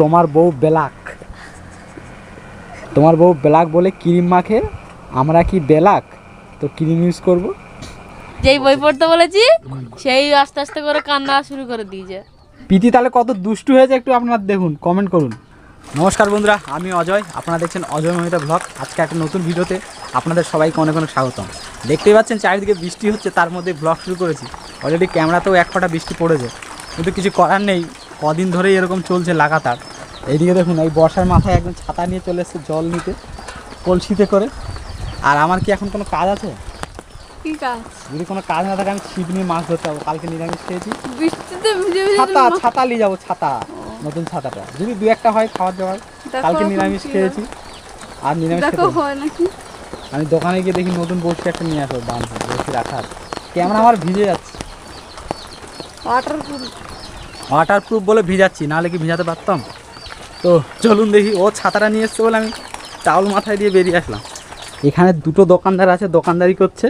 তোমার বউ বেলাক। তোমার বউ বেলাক বলে ক্রিম মাখে আমরা কি বেলাক? তো ক্রিম ইউজ করব। যেই বই পড়তে বলেছি সেই আস্তে আস্তে করে কান্না শুরু করে দিয়েছে। পিতি তাহলে কত দুষ্টু হয়েছে একটু আপনারা দেখুন কমেন্ট করুন। নমস্কার বন্ধুরা আমি অজয় আপনারা দেখছেন অজয় মহিতা ব্লগ আজকে একটা নতুন ভিডিওতে আপনাদের সবাইকে অনেক অনেক স্বাগতম। দেখতেই পাচ্ছেন চারিদিকে বৃষ্টি হচ্ছে তার মধ্যে ব্লগ শুরু করেছি। অলরেডি ক্যামেরাতেও এক ফোঁটা বৃষ্টি পড়েছে। কিন্তু কিছু করার নেই কদিন ধরেই এরকম চলছে লাগাতার। এইদিকে দেখুন এই বর্ষার মাথায় একদম ছাতা নিয়ে চলে এসছে জল নিতে কলসিতে করে। আর আমার কি এখন কোনো কাজ আছে? কি কাজ? যদি কোনো কাজ না থাকে আমি ছিপ নিয়ে মাছ ধরতে যাব। কালকে নিরামিষ খেয়েছি। বৃষ্টিতে ভিজে ভিজে ছাতা ছাতা নিয়ে যাব ছাতা। নতুন ছাতাটা। যদি দু একটা হয় খাবার দাবার কালকে নিরামিষ খেয়েছি। আর নিরামিষ খেতে হয় নাকি? আমি দোকানে গিয়ে দেখি নতুন বসি একটা নিয়ে আসব বাঁধবো বসি রাখা আছে। ক্যামেরা আমার ভিজে যাচ্ছে। ওয়াটার ওয়াটার প্রুফ বলে ভিজাচ্ছি, নাহলে কি ভিজাতে পারতাম? তো চলুন দেখি, ও ছাতাটা নিয়ে এসছে বলে আমি চাউল মাথায় দিয়ে বেরিয়ে আসলাম। এখানে দুটো দোকানদার আছে, দোকানদারি করছে।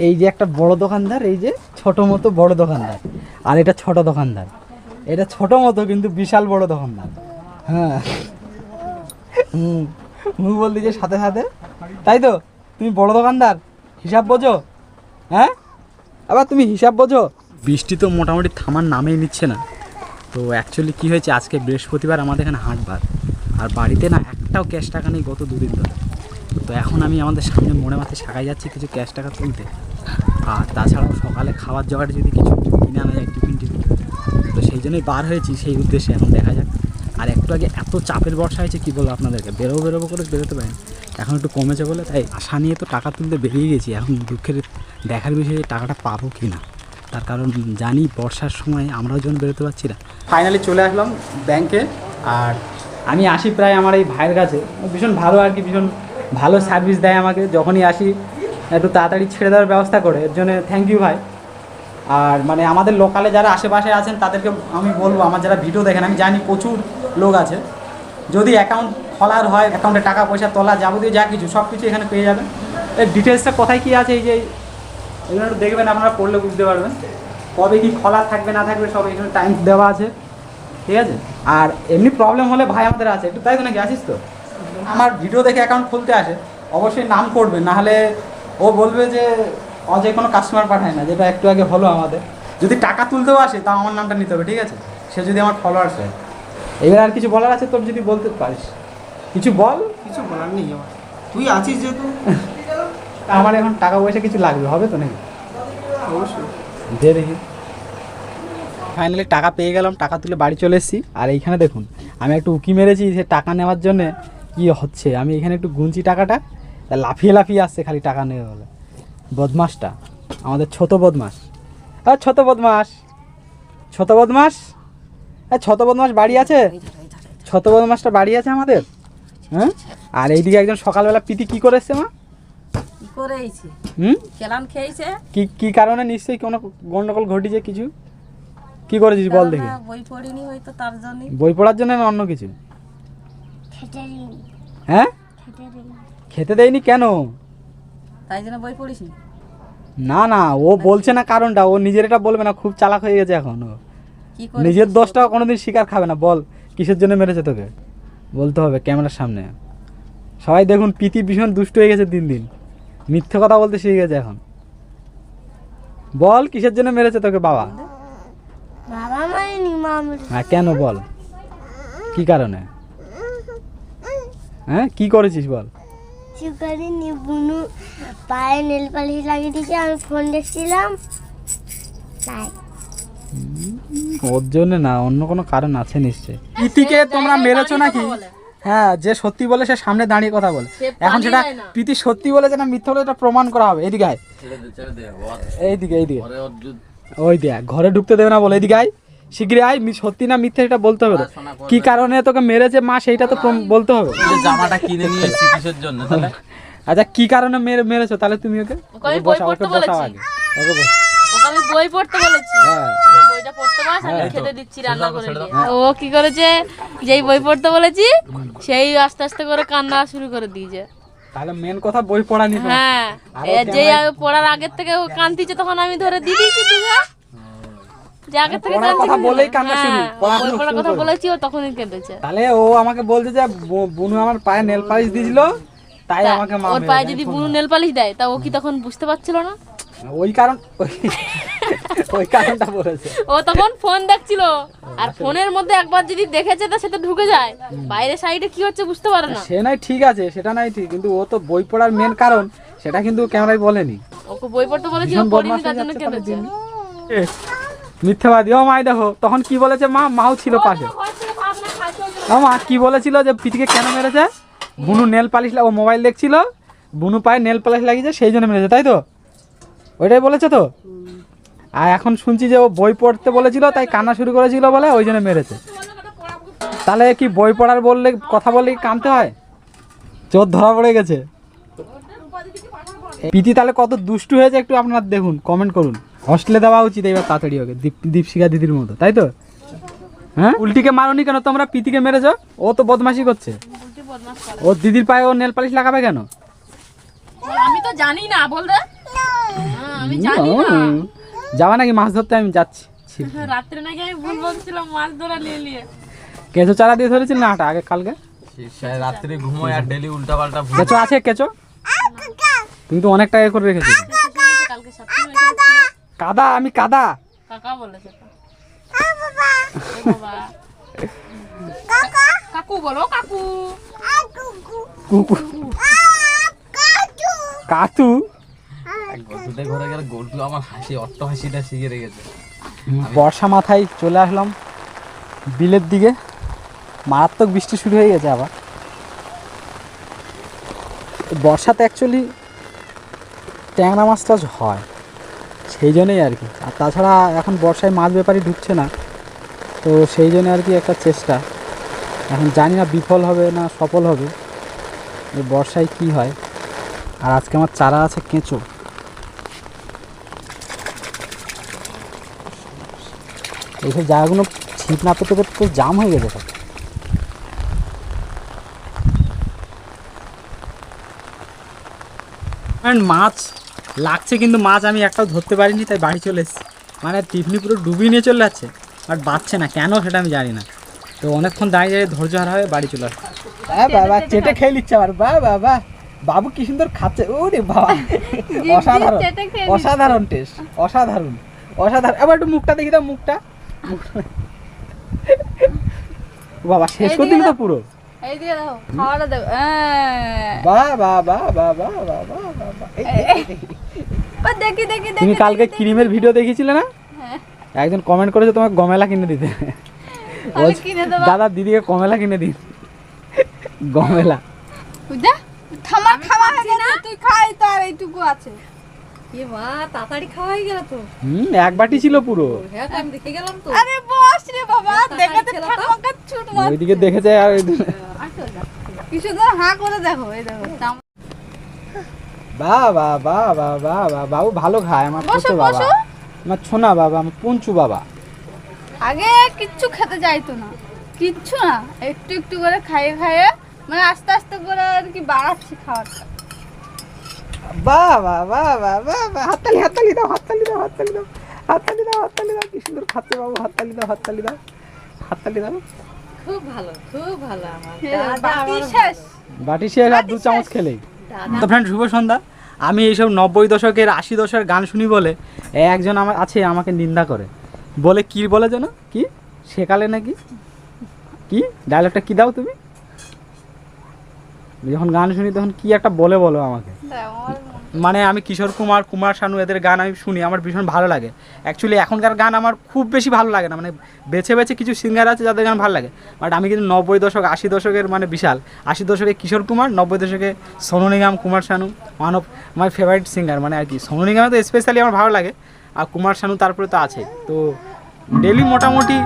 এই যে একটা বড় দোকানদার, এই যে ছোট মতো বড় দোকানদার। আর এটা ছোট দোকানদার। এটা ছোট মতো কিন্তু বিশাল বড় দোকানদার। হ্যাঁ। হুম। মুখ বল দিয়েছে সাথে সাথে। তাই তো? তুমি বড় দোকানদার? হিসাব বোঝো? হ্যাঁ? আবার তুমি হিসাব বোঝো? বৃষ্টি তো মোটামুটি থামার নামেই নিচ্ছে না। তো অ্যাকচুয়ালি কী হয়েছে, আজকে বৃহস্পতিবার আমাদের এখানে হাটবার আর বাড়িতে না একটাও ক্যাশ টাকা নেই গত দুদিন ধরে। তো এখন আমি আমাদের সামনে মোড়ে মাথায় শাখায় যাচ্ছি কিছু ক্যাশ টাকা তুলতে। আর তাছাড়াও সকালে খাবার জোগাড় যদি কিছু কিনে আনা যায় টিফিন টিফিন। তো সেই জন্যই বার হয়েছি, সেই উদ্দেশ্যে এখন দেখা যাক। আর একটু আগে এত চাপের বর্ষা হয়েছে, কী বলব আপনাদেরকে? বেরোবো বেরোবো করে বেরোতে পারেন এখন একটু কমেছে বলে, তাই আশা নিয়ে তো টাকা তুলতে বেরিয়ে গেছি। এখন দুঃখের দেখার বিষয়ে টাকাটা পাবো কি না। তার কারণ জানি বর্ষার সময় আমরাও যখন বেরোতে পারছি না। ফাইনালি চলে আসলাম ব্যাংকে আর আমি আসি প্রায় আমার এই ভাইয়ের কাছে। ভীষণ ভালো আর কি, ভীষণ ভালো সার্ভিস দেয় আমাকে। যখনই আসি, একটু তাড়াতাড়ি ছেড়ে দেওয়ার ব্যবস্থা করে। এর জন্য থ্যাংক ইউ ভাই। আর মানে আমাদের লোকালে যারা আশেপাশে আছেন তাদেরকে আমি বলব, আমার যারা ভিডিও দেখেন, আমি জানি প্রচুর লোক আছে। যদি অ্যাকাউন্ট খোলার হয় অ্যাকাউন্টে টাকা পয়সা তোলা যাবতীয় যা কিছু সব কিছু এখানে পেয়ে যাবেন। এর ডিটেলসটা কোথায় কী আছে? এই যে এগুলো একটু দেখবেন আপনারা পড়লে বুঝতে পারবেন। কবে কি খোলা থাকবে না থাকবে সব এখানে টাইম দেওয়া আছে। ঠিক আছে? আর এমনি প্রবলেম হলে ভাই আমাদের আছে। একটু তাই তো নাকি আসিস তো? আমার ভিডিও দেখে অ্যাকাউন্ট খুলতে আসে। অবশ্যই নাম করবে নাহলে ও বলবে যে অজয় কোনো কাস্টমার পাঠায় না যেটা একটু আগে হলো আমাদের। যদি টাকা তুলতেও আসে তা আমার নামটা নিতে হবে ঠিক আছে? সে যদি আমার ফলোয়ার্স হয়। এবার আর কিছু বলার আছে তোর যদি বলতে পারিস? কিছু বল। কিছু বলার নেই আমার। তুই আছিস যেহেতু। আমার এখন টাকা পয়সা কিছু লাগবে, হবে তো নাকি? অবশ্যই। দেখি। ফাইনালি টাকা পেয়ে গেলাম, টাকা তুলে বাড়ি চলে এসেছি। আর এইখানে দেখুন, আমি একটু উকি মেরেছি সে টাকা নেওয়ার জন্য কি হচ্ছে। আমি এখানে একটু গুনছি টাকাটা, তা লাফিয়ে লাফিয়ে আসছে খালি টাকা নেবে বলে। বদমাসটা আমাদের ছোট বদমাস হ্যাঁ ছোট বদমাস ছোট বদমাস হ্যাঁ ছোট বদমাস বাড়ি আছে? ছোট বদমাসটা বাড়ি আছে আমাদের? হ্যাঁ? আর এইদিকে একজন সকালবেলা পিতি কি করে এসছে মা? কি করেছে হুম? কেলান খেয়েছে। কি কি কারণে নিশ্চয়ই কোনো গন্ডগোল ঘটিছে কিছু? কি করেছিস বল দেখি। বই পড়িনি হয়তো তার জন্য। বই পড়ার জন্য না অন্য কিছু? হ্যাঁ? খেতে দেয়নি কেন? তাই জন্য বই পড়িস না না ও বলছে না কারণটা। ও নিজের এটা বলবে না খুব চালাক হয়ে গেছে এখন ও। নিজের দোষটাও কোনোদিন শিকার খাবে না। বল কিসের জন্য মেরেছে তোকে? বলতে হবে ক্যামেরার সামনে। সবাই দেখুন প্রীতি ভীষণ দুষ্ট হয়ে গেছে দিন দিন। মিথ্যে কথা বলতে শিখে গেছে এখন। বল কিসের জন্য মেরেছে তোকে বাবা? বাবা মারেনি মা হ্যাঁ কেন বল? কি কারণে? হ্যাঁ কি করেছিস বল? চুকারি পায়ে নেল পালিশ লাগিয়ে দিয়েছে আমি ফোন দেখছিলাম। তাই। ওর জন্য না অন্য কোনো কারণ আছে নিশ্চয়ই। প্রীতিকে তোমরা মেরেছো নাকি? হ্যাঁ যে সত্যি বলে সে সামনে দাঁড়িয়ে কথা বলে। এখন সেটা। প্রীতি সত্যি বলেছে না মিথ্যা বলে এটা প্রমাণ করা হবে। এদিকে আয়। এইদিকে এইদিকে। ওই দেখ ঘরে ঢুকতে দেবে না বলে। এদিকে আয়। শিগগিরই আয়। মি- সত্যি না মিথ্যা এটা বলতে হবে। কি কারণে তোকে মেরেছে মা সেইটা তো বলতে হবে। জামাটা কিনে নিয়ে এসেছি কিসের জন্য তাহলে? আচ্ছা কি কারণে মেরে মেরেছো? তাহলে তুমি ওকে ওকে ওকে বই পড়তে বলেছি। আগে। ওকে বস। ওকে বই পড়তে বলেছি। হ্যাঁ। যে বইটা পড়তে পাস আমি হ্যাঁ, খেতে দিচ্ছি রান্না করে ও কি করেছে? যেই বই পড়তে বলেছি সেই আস্তে আস্তে করে কান্না শুরু করে দিয়েছে। তাহলে মেন কথা বই পড়া নিতে হ্যাঁ আরও এ যেই আমি পড়ার আগের থেকে ও কান্দিছে তখন আমি ধরে দিয়ে দিয়েছি দিঘা যে আগে থেকে কথা কি? বলেই কান্না শুরু, হ্যাঁ, পড়াশোনা বই পড়ার কথা বলেছি ও তখনই কেঁদেছে। তাহলে ও আমাকে বলছে যে বুনু আমার পায়ে নেল পালিশ দিয়েছিল তাই আমাকে মা ওর পায়ে যদি বুনু নেল পালিশ দেয় তা ও কি তখন বুঝতে পারছিল না? ওই কারণ ওই- কারণটা বলেছে। ও তখন ফোন দেখছিল। আর ফোনের মধ্যে একবার যদি দেখেছে তা সেটা ঢুকে যায়। বাইরে সাইডে কি হচ্ছে বুঝতে পারে না। সে নাই ঠিক আছে সেটা নাই ঠিক কিন্তু ও তো বই পড়ার মেন কারণ সেটা কিন্তু ক্যামেরায় বলেনি। ওকে বই পড়তে বলেছি ও ভীষণ পড়িনি তার জন্য কেঁদেছে। মিথ্যাবাদী। ও মাই দেখো তখন কি বলেছে মা? মাও ছিল পাশে। ও মা কি বলেছিল যে পিটিকে কেন মেরেছে? বুনু নেল পালিশ ও মোবাইল দেখছিল বুনু পায়ে নেল পালিশ লাগিয়েছে সেই জন্য মেরেছে তাই তো? ওইটাই বলেছে তো? আর এখন শুনছি যে ও বই পড়তে বলেছিল তাই কান্না শুরু করেছিল বলে ওই জন্য মেরেছে। তাহলে কি বই পড়ার বললে কথা বললে কি কানতে হয়? চোর ধরা পড়ে গেছে। পিতি তাহলে কত দুষ্টু হয়েছে একটু আপনার দেখুন কমেন্ট করুন। হস্টেলে দেওয়া উচিত এবার তাড়াতাড়ি ওকে দীপ দীপশিকা দিদির মতো তাই তো? হ্যাঁ? উল্টিকে মারোনি কেন? তোমরা পিতিকে মেরেছো? ও তো বদমাশি করছে। ও দিদির পায়ে ও নেল পালিশ লাগাবে কেন? আমি তো জানি না বল রে হ্যাঁ, আমি জানি না। যাবা নাকি মাছ ধরতে? আমি যাচ্ছি। রাত্রে নাকি আমি ভুল বলছিলাম মাছ ধরা নিয়ে নিয়ে। কেঁচো চারা দিয়ে ধরেছিল না আটা আগে কালকে? রাত্রে ঘুমোয় আর ডেলি উল্টা পাল্টা কেঁচো আছে কেঁচো? তুমি তো অনেক টাকা করে মেয়েটা কাদা আমি কাদা। কাকা বলেছে তো। এ বাবা। কাকু বলো কাকু। কুকুর কাতু? ঘরে গেলে আমার হাসি অট্ট হাসিটা শিখে রেখেছে। বর্ষা মাথায় চলে আসলাম বিলের দিকে। মারাত্মক বৃষ্টি শুরু হয়ে গেছে আবার। বর্ষাতে অ্যাকচুয়ালি ট্যাংরা মাছ টাছ হয় সেই জন্যই আর কি। আর তাছাড়া এখন বর্ষায় মাছ ব্যাপারই ঢুকছে না তো সেই জন্য আর কি একটা চেষ্টা। এখন জানি না বিফল হবে না সফল হবে বর্ষায় কি হয়। আর আজকে আমার চারা আছে কেঁচো। এইসব জায়গাগুলো ছিপ না পেতে পেতে তো জাম হয়ে গেছে সব। মাছ লাগছে কিন্তু মাছ আমি একটাও ধরতে পারিনি তাই বাড়ি চলে এসেছি। মানে টিফনি পুরো ডুবিয়ে নিয়ে চলে যাচ্ছে বাট বাঁচছে না কেন সেটা আমি জানি না। তো অনেকক্ষণ দাঁড়িয়ে দাঁড়িয়ে ধৈর্য হারা হয়ে বাড়ি চলে আসছে হ্যাঁ বাবা চেটে খেয়ে নিচ্ছে আবার। বা বাবা বাবু কি সুন্দর খাচ্ছে। ওরে বাবা। অসাধারণ। অসাধারণ টেস্ট অসাধারণ। অসাধারণ। এবার একটু মুখটা দেখি দাও মুখটা। বাবা শেষ করে দিল তো পুরো এই দিয়ে দাও খাওয়াটা দেবো বা বা বা বা বা বা বা বা বা। দেখি দেখি তুমি কালকে ক্রিমের ভিডিও দেখেছিলে না একজন কমেন্ট করেছে তোমাকে গমেলা কিনে দিতে বলছে, কিনে দেবো। দাদা দিদিকে কমেলা কিনে দিন গমেলা আমার খাওয়া হয়ে তুই খাই তো আর এইটুকু আছে এ মা তাড়াতাড়ি খাওয়া গেল তো। হুম এক বাটি ছিল পুরো। হ্যাঁ আমি দেখে গেলাম তো। আরে বস রে বাবা দেখাতে ছুট মার ওইদিকে আর কিছু হাঁ করে দেখো এই দেখো ভালো খায় আমার বসো, ছোট বাবা। বসো। আমার ছোনা বাবা আমার পঞ্চু বাবা। আগে কিচ্ছু খেতে চাইতো না। কিচ্ছু না একটু একটু করে খাইয়ে খাইয়ে মানে আস্তে আস্তে করে আর কি বাড়াচ্ছি খাওয়াটা বা বা বা বা বা বা হাততালি হাততালি দাও হাততালি দাও হাততালি দাও হাততালি দাও হাততালি দাও কি সুন্দর খাচ্ছে বাবু হাততালি দাও হাততালি দাও হাততালি দাও। খুব ভালো খুব ভালো আমার। বাকি শেষ। বাটি শেষ আর দু চামচ খেলেই তো ফ্রেন্ড শুভ সন্ধ্যা। আমি এইসব নব্বই দশকের আশি দশকের গান শুনি বলে এ একজন আমার আছে আমাকে নিন্দা করে। বলে কি বলে যেন? কি? সেকালে নাকি? কি? ডায়লগটা কি দাও তুমি? যখন গান শুনি তখন কি একটা বলে বলো আমাকে। মানে আমি কিশোর কুমার কুমার শানু এদের গান আমি শুনি আমার ভীষণ ভালো লাগে। অ্যাকচুয়ালি এখনকার গান আমার খুব বেশি ভালো লাগে না মানে বেছে বেছে কিছু সিঙ্গার আছে যাদের গান ভালো লাগে। বাট আমি কিন্তু নব্বই দশক আশি দশকের মানে বিশাল। আশি দশকে কিশোর কুমার নব্বই দশকে Sonu Nigam Kumar Sanu one of my favourite singer মানে আর কি। সোনু নিগমে তো স্পেশালি আমার ভালো লাগে আর কুমার শানু তারপরে তো আছে। তো ডেলি মোটামুটি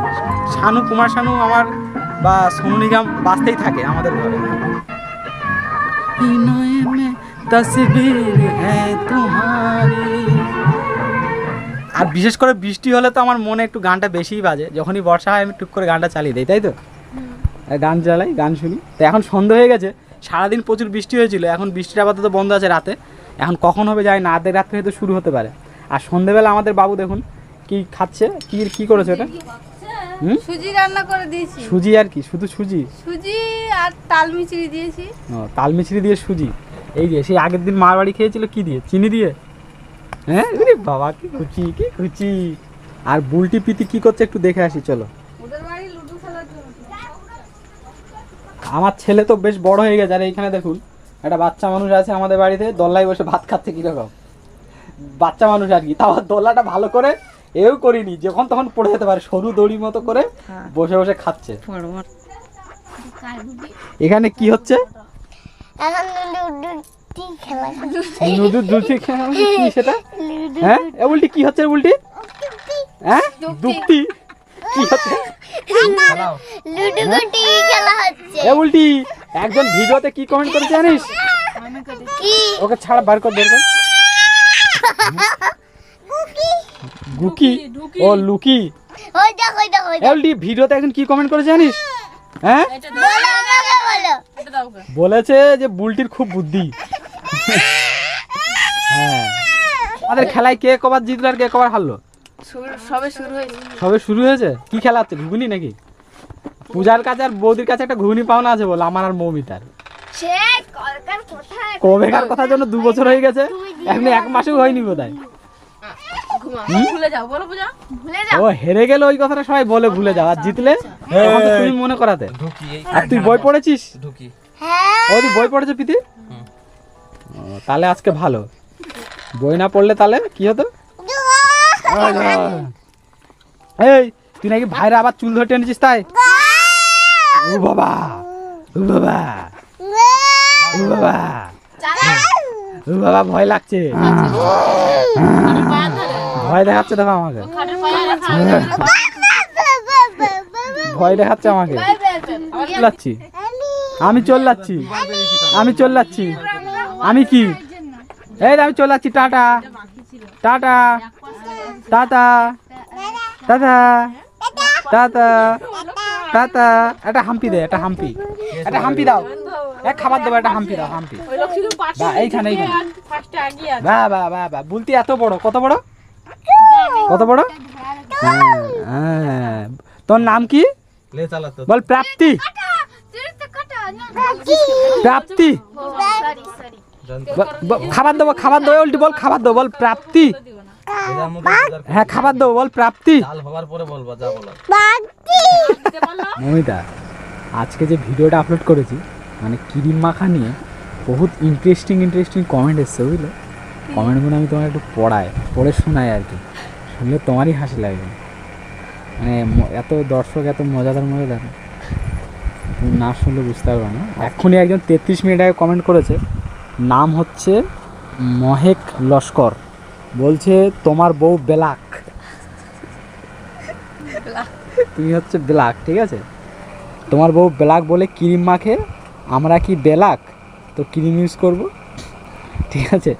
শানু কুমার শানু আমার বা সোনু নিগম বাঁচতেই থাকে আমাদের ঘরে। इनोए में तस्वीर है तुम्हारी আর বিশেষ করে বৃষ্টি হলে তো আমার মনে একটু গানটা বেশিই বাজে যখনই বর্ষা হয় আমি টুক করে গানটা চালিয়ে দিই তাই তো আর গান চালাই গান শুনি তো এখন সন্ধ্যা হয়ে গেছে সারাদিন প্রচুর বৃষ্টি হয়েছিল এখন বৃষ্টিটা আপাতত বন্ধ আছে রাতে এখন কখন হবে যায় না আধেক রাত্রে হয়তো শুরু হতে পারে আর সন্ধেবেলা আমাদের বাবু দেখুন কি খাচ্ছে কি কি করেছে ওটা হুম? সুজি রান্না করে দিয়েছি। সুজি আর কি? শুধু সুজি? সুজি আর তাল মিচড়ি দিয়েছি। ও তাল মিছরি দিয়ে সুজি? এই দিয়ে সেই আগের দিন মার বাড়ি খেয়েছিল কি দিয়ে? চিনি দিয়ে? হ্যাঁ? ওরে বাবা কি খুচি কি খুচি আর বুলটি পিতি কি করছে একটু দেখে আসি চলো। আমার ছেলে তো বেশ বড় হয়ে গেছে আর এইখানে দেখুন একটা বাচ্চা মানুষ আছে আমাদের বাড়িতে দোল্লায় বসে ভাত খাচ্ছে কীরকম। বাচ্চা মানুষ আর কি তাও দোল্লাটা ভালো করে এও করিনি যখন তখন পড়ে যেতে পারে সরু দড়ি মতো করে বসে বসে খাচ্ছে। এখানে কি হচ্ছে খেলা কি সেটা হ্যাঁ এ উল্টি কি হচ্ছে? হ্যাঁ কি হচ্ছে খেলাও লুডু গুটি খেলা হচ্ছে। এ উল্টি একজন ভিডিওতে কি কমেন্ট করে জানিস ওকে ছাড়া বার কর বের কর গুকি। ও লুকি? ওই দেখো ওই দেখো ওই এ ভিডিওতে একজন কি কমেন্ট করে জানিস? হ্যাঁ? বলেছে যে বুলটির খুব বুদ্ধি। হ্যাঁ। আমাদের খেলায় কে কবার জিতলো আর কে কবার হারলো? সবে শুরু হয়েছে। সবে শুরু হয়েছে? কি খেলা হচ্ছে ঘুগনি নাকি? পূজার কাছে আর বৌদির কাছে একটা ঘুগনি পাওনা আছে বলে আমার আর মৌমিতার। কবেকার কথার জন্য দু বছর হয়ে গেছে? এখন এক মাসেও হয়নি বোধহয়। ভুলে যাও বলো পূজা। ভুলে যাও। ও হেরে গেলে ওই কথাটা সবাই বলে ভুলে যাও। আর জিতলে তখন তো তুমি মনে করাতে। আর তুই বই পড়েছিস? ঢুকি। হ্যাঁ ও তুই বই পড়েছো পিতি তাহলে আজকে ভালো। বই না পড়লে তাহলে কি হতো? এই তুই নাকি ভাইরা আবার চুল ধরে টেনেছিস তাই? ও বাবা ও বাবা ও বাবা। ও বাবা ভয় লাগছে। ভয় দেখাচ্ছে দেখো আমাকে। ভয় দেখাচ্ছে আমাকে। যাচ্ছি আমি চল যাচ্ছি আমি চল যাচ্ছি আমি কি? এই আমি চলে যাচ্ছি tata. Tata. Tata. Tata. Tata. Tata. একটা হাম্পি দে একটা হাম্পি। একটা হাম্পি দাও। এক খাবার দেবো একটা হাম্পি দাও হাম্পি। বা এইখানে এইখানে। বা বা বা বা বলতি এত বড় কত বড়? কত বড়? হ্যাঁ, হ্যাঁ। তোর নাম কি? বল প্রাপ্তি। প্রাপ্তি। খাবার দেবো খাবার দেবো উল্টি বল খাবার দেবো বল প্রাপ্তি। হ্যাঁ খাবার দেবো বল প্রাপ্তি। চাল হওয়ার পরে বলবা যা বলো মমিতা আজকে যে ভিডিওটা আপলোড করেছি মানে কিরিম মাখা নিয়ে বহুত ইন্টারেস্টিং ইন্টারেস্টিং কমেন্ট এসছে বুঝলে? কমেন্টগুলো আমি তোমার একটু পড়াই পড়ে শোনাই আর কি। শুনলে তোমারই হাসি লাগবে মানে এত দর্শক, এত মজাদার মজাদার। না শুনলে বুঝতে পারবে না। এক্ষুনি একজন তেত্রিশ মিনিট আগে কমেন্ট করেছে, নাম হচ্ছে মহেক লস্কর। বলছে, তোমার বউ বেলাক তুমি হচ্ছে ব্ল্যাক, ঠিক আছে? তোমার বউ ব্ল্যাক বলে ক্রিম মাখে, আমরা কি ব্ল্যাক? তো ক্রিম ইউজ করব, ঠিক আছে?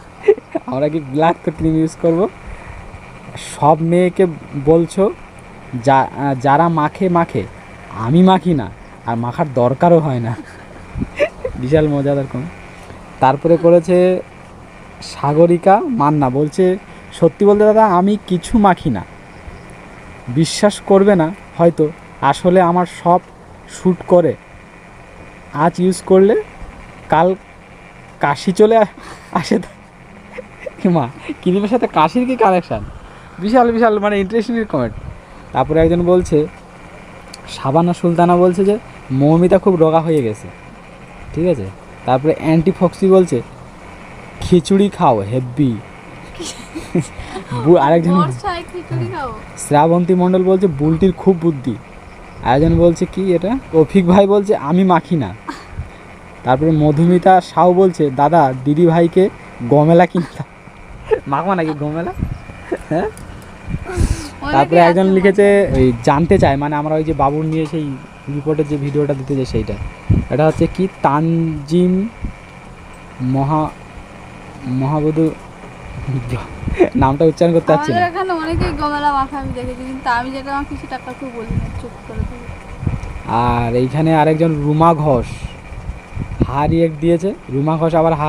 আমরা কি ব্ল্যাক তো ক্রিম ইউজ করব? সব মেয়েকে বলছো, যা যারা মাখে মাখে। আমি মাখি না, আর মাখার দরকারও হয় না। বিশাল মজাদার কোন তারপরে করেছে সাগরিকা মান্না। বলছে, সত্যি বলতে দাদা, আমি কিছু মাখি না। বিশ্বাস করবে না, হয়তো। আসলে আমার সব শ্যুট করে। আজ ইউজ করলে কাল কাশি চলে আসে মা, ক্রিমের সাথে কাশির কি কানেকশান বিশাল বিশাল মানে ইন্টারেস্টিং কমেন্ট তারপরে একজন বলছে সাবানা সুলতানা বলছে যে মৌমিতা খুব রোগা হয়ে গেছে। ঠিক আছে? তারপরে অ্যান্টি ফক্সি বলছে খিচুড়ি খাও হেভি আরেকজন খিচুড়ি শ্রাবন্তী মণ্ডল বলছে বুলটির খুব বুদ্ধি। আয়োজন বলছে কি এটা? রফিক ভাই বলছে আমি মাখি না। তারপরে মধুমিতা সাউ বলছে দাদা দিদি ভাইকে গমেলা কিনতাম মাখবো নাকি গমেলা? হ্যাঁ? তারপরে একজন লিখেছে ওই জানতে চায়। মানে আমরা ওই যে বাবুর নিয়ে সেই রিপোর্টের যে ভিডিওটা দিতে যে সেইটা। এটা হচ্ছে কি? তানজিম মহা মহাবধু নামটা উচ্চারণ করতে পারছি না। এখানে অনেকেই গমেলা মাখা আমি দেখেছি কিন্তু আমি যেটা আমার কিছু টাকা কেউ বলি না চুপ করে আর এইখানে আরেকজন রুমা ঘোষ। হা রিয়েক্ট দিয়েছে। রুমা ঘোষ আবার হা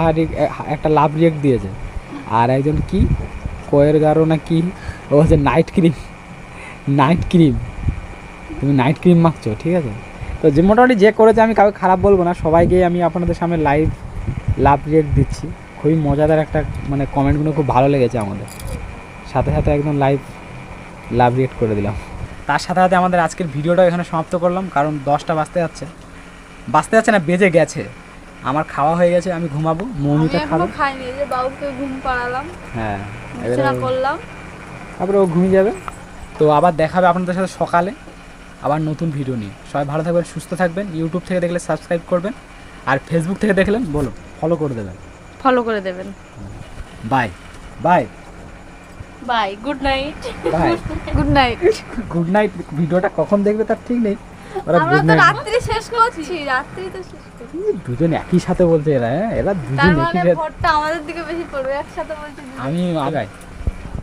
একটা লাভ রিয়েক্ট দিয়েছে। আর একজন কি? কয়ের গারো না কি? ও হচ্ছে নাইট ক্রিম নাইট ক্রিম তুমি নাইট ক্রিম মাখছো ঠিক আছে? তো যে মোটামুটি যে করেছে আমি কাউকে খারাপ বলব না। সবাইকে আমি আপনাদের সামনে লাইভ লাভ রিয়েক্ট দিচ্ছি। খুবই মজাদার একটা মানে কমেন্টগুলো খুব ভালো লেগেছে আমাদের। সাথে সাথে একদম লাইভ লাভ রিয়েক্ট করে দিলাম। তার সাথে সাথে আমাদের আজকের ভিডিওটা এখানে সমাপ্ত করলাম কারণ দশটা বাজতে যাচ্ছে। বাজতে যাচ্ছে না বেজে গেছে। আমার খাওয়া হয়ে গেছে আমি ঘুমাবো। মৌমিতা এখনও খাইনি যে বাবুকে ঘুম পাড়ালাম। হ্যাঁ করলাম। তারপরে ও ঘুমিয়ে যাবে। তো আবার দেখাবে আপনাদের সাথে সকালে আবার নতুন ভিডিও নিয়ে। সবাই ভালো থাকবেন সুস্থ থাকবেন। ইউটিউব থেকে দেখলে সাবস্ক্রাইব করবেন। আর ফেসবুক থেকে দেখলেন বলো ফলো করে দেবেন। ফলো করে দেবেন। Bye bye bye good night bye good night good night ভিডিওটা কখন দেখবে তার ঠিক নেই। ওরা আমরা তো রাত্রি শেষ করছি রাত্রি তো শেষ করছি। দুজন একই সাথে বলতে এরা হ্যাঁ? এরা দুজন মানে একই সাথে ভোটটা আমাদের দিকে বেশি পড়বে একসাথে বলছি আমি আগাই।